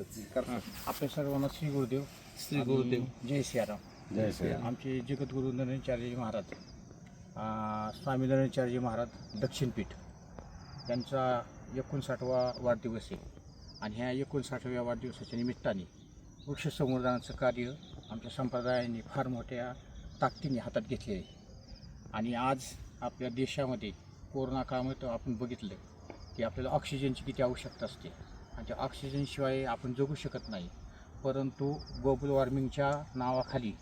आपल्या सर्वांना श्री गुरुदेव श्री गुरुदेव. जय सियाराम. जय श्रीराम आमचे जगद्गुरु नरेंद्रचार्यजी महाराज स्वामी नरेंद्रचार्यजी महाराज दक्षिणपीठ त्यांचा एकोणसाठवा वाढदिवस आहे. आणि ह्या एकोणसाठव्या वाढदिवसाच्या निमित्ताने वृक्ष संवर्धनाचं कार्य आमच्या संप्रदायाने फार मोठ्या ताकदीने हातात घेतले आहे. आणि आज आपल्या देशामध्ये कोरोना काळामध्ये आपण बघितलं की आपल्याला ऑक्सिजनची किती आवश्यकता असते. म्हणजे ऑक्सिजनशिवाय आपण जगू शकत नाही. परंतु ग्लोबल वॉर्मिंगच्या नावाखाली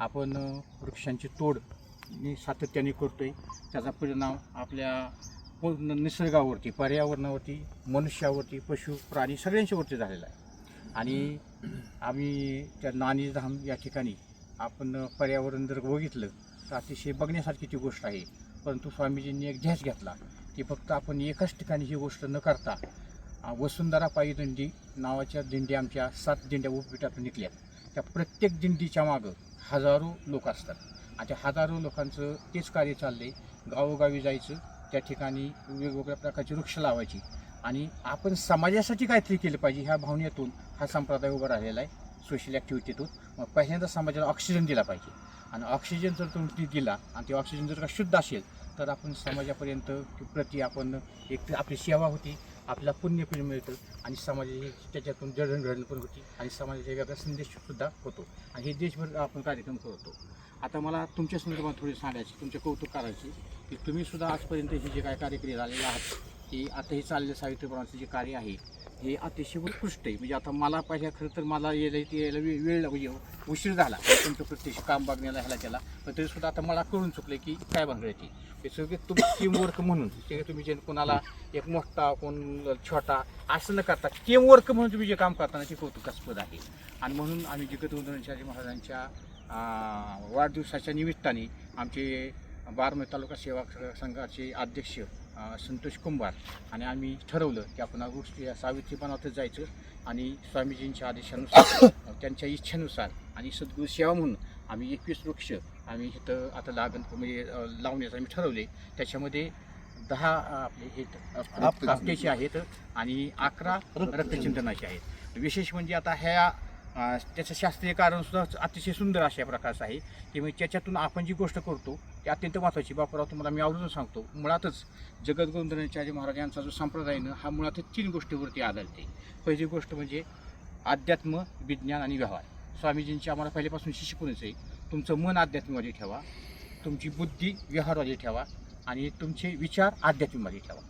आपण वृक्षांची तोड मी सातत्याने आहे त्याचा परिणाम आपल्या पूर्ण निसर्गावरती पर्यावरणावरती मनुष्यावरती पशु प्राणी सगळ्यांच्यावरती झालेला आहे. आणि आम्ही त्या नाणीधाम या ठिकाणी आपण पर्यावरण जर बघितलं तर अतिशय बघण्यासारखी ती गोष्ट आहे. परंतु स्वामीजींनी एक ध्यास घेतला की फक्त आपण एकाच ठिकाणी ही गोष्ट न करता वसुंधरा पायी दिंडी नावाच्या दिंडी आमच्या सात दिंड्या उपपीठातून निघल्या. त्या प्रत्येक दिंडीच्या मागं हजारो लोक असतात. आणि त्या हजारो लोकांचं तेच कार्य चालले गावोगावी जायचं त्या ठिकाणी वेगवेगळ्या प्रकारची वृक्ष लावायची. आणि आपण समाजासाठी काहीतरी केलं पाहिजे ह्या भावनेतून हा संप्रदाय उभा राहिलेला आहे सोशल ॲक्टिव्हिटीतून मग पहिल्यांदा समाजाला ऑक्सिजन दिला पाहिजे. आणि ऑक्सिजन जर तुम्ही दिला आणि ते ऑक्सिजन जर का शुद्ध असेल तर आपण समाजापर्यंत प्रति आपण एक आपली सेवा होती. आपल्याला पुण्य पण मिळतं आणि समाजाची त्याच्यातून जडणघडण पण होती आणि समाजाच्या वेगळा संदेशसुद्धा होतो. आणि हे देशभर आपण कार्यक्रम करतो. आता मला तुमच्या संदर्भात थोडी सांगायची तुमचे कौतुक करायची की तुम्हीसुद्धा आजपर्यंत हे जे काय कार्यक्रम झालेले आहात की आता हे चाललेलं सावित्रीपणाचं जे कार्य आहे हे अतिशय उत्कृष्ट आहे. म्हणजे आता मला पाहिजे खरं तर मला यायला ते यायला वे- वेळ म्हणजे उशीर झाला. तुमचं प्रत्यक्ष काम बघण्याला ह्याला त्याला पण तरी सुद्धा आता मला कळून चुकलं की काय भानगडायची ते. सगळे तुम्ही टीमवर्क म्हणून. ते तुम्ही जे कोणाला एक मोठा कोण छोटा असं न करता टीमवर्क म्हणून तुम्ही जे काम करताना ते कौतुकास्पद आहे. आणि म्हणून आम्ही जगतवंदनाचार्य महाराजांच्या वाढदिवसाच्या निमित्ताने आमचे बारमती तालुका सेवा संघाचे अध्यक्ष संतोष कुंभार आणि आम्ही ठरवलं की आपण या गोष्टी या सावित्रीपणातच जायचं आणि स्वामीजींच्या आदेशानुसार त्यांच्या इच्छेनुसार आणि सद्गुरू सेवा म्हणून आम्ही एकवीस वृक्ष आम्ही इथं आता लागण म्हणजे लावण्याचं आम्ही ठरवले त्याच्यामध्ये दहा आपले हे. आपटेचे आहेत आणि अकरा रक्तचिंतनाचे आहेत विशेष म्हणजे आता ह्या त्याचं शास्त्रीय कारण सुद्धा अतिशय सुंदर अशा प्रकारचं आहे की म्हणजे त्याच्यातून आपण जी गोष्ट करतो ती अत्यंत महत्त्वाची. बापराव तुम्हाला मी आवडून सांगतो मुळातच जगद्गोंधनाचार्य महाराज यांचा जो संप्रदायनं हा मुळातच तीन गोष्टीवरती आधारित पहिली गोष्ट म्हणजे अध्यात्म विज्ञान आणि व्यवहार. स्वामीजींची आम्हाला पहिल्यापासून शिकवणच आहे. तुमचं मन अध्यात्मवादी ठेवा तुमची बुद्धी व्यवहारवादी ठेवा आणि तुमचे विचार आध्यात्मिकवादी ठेवा.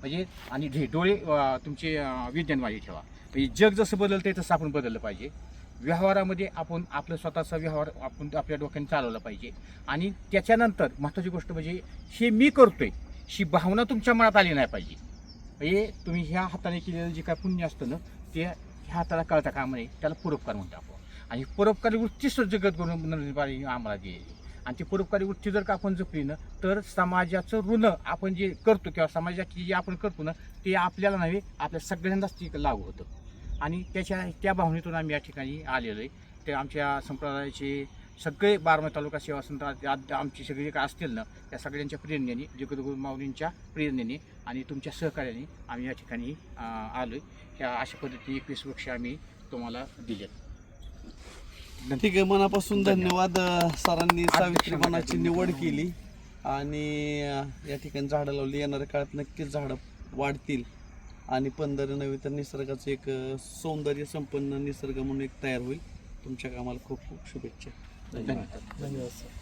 म्हणजे आणि ढे डोळे तुमचे विज्ञानवादी ठेवा. म्हणजे जग जसं बदलतंय तसं आपण बदललं पाहिजे. व्यवहारामध्ये आपण आपलं स्वतःचा व्यवहार आपण आपल्या डोक्याने चालवला पाहिजे. आणि त्याच्यानंतर महत्त्वाची गोष्ट म्हणजे हे मी करतोय ही भावना तुमच्या मनात आली नाही पाहिजे. हे तुम्ही ह्या हाताने केलेलं जे काय पुण्य असतं ना ते ह्या हाताला कळता कामा नये त्याला परोपकार म्हणतो आपण. आणि परोपकारी वृत्ती जगत करून आम्हाला दिली आणि ती परोपकारी वृत्ती जर का आपण जपली ना तर समाजाचं ऋण आपण जे करतो किंवा समाजाची जे आपण करतो ना ते आपल्याला नव्हे आपल्या सगळ्यांनाच ते लागू होतं. आणि त्याच्या त्या भावनेतून आम्ही या ठिकाणी आलेलो आहे ते आमच्या संप्रदायाचे सगळे बारमती तालुका सेवा आद- आमची सगळी काय असतील ना त्या सगळ्यांच्या प्रेरणेने जगद्गुरु माऊलींच्या प्रेरणेने आणि तुमच्या सहकार्याने आम्ही या ठिकाणी आलो आहे ह्या अशा पद्धतीने एकवीस वृक्ष आम्ही तुम्हाला दिलेत. ठीक आहे मनापासून धन्यवाद. सरांनी सावित्रीपणाची निवड केली आणि या ठिकाणी झाडं लावली. येणाऱ्या काळात नक्कीच झाडं वाढतील. आणि पंधरा नव्हे तर निसर्गाचं एक सौंदर्य संपन्न निसर्ग म्हणून एक तयार होईल. तुमच्या कामाला खूप खूप शुभेच्छा. धन्यवाद. धन्यवाद सर.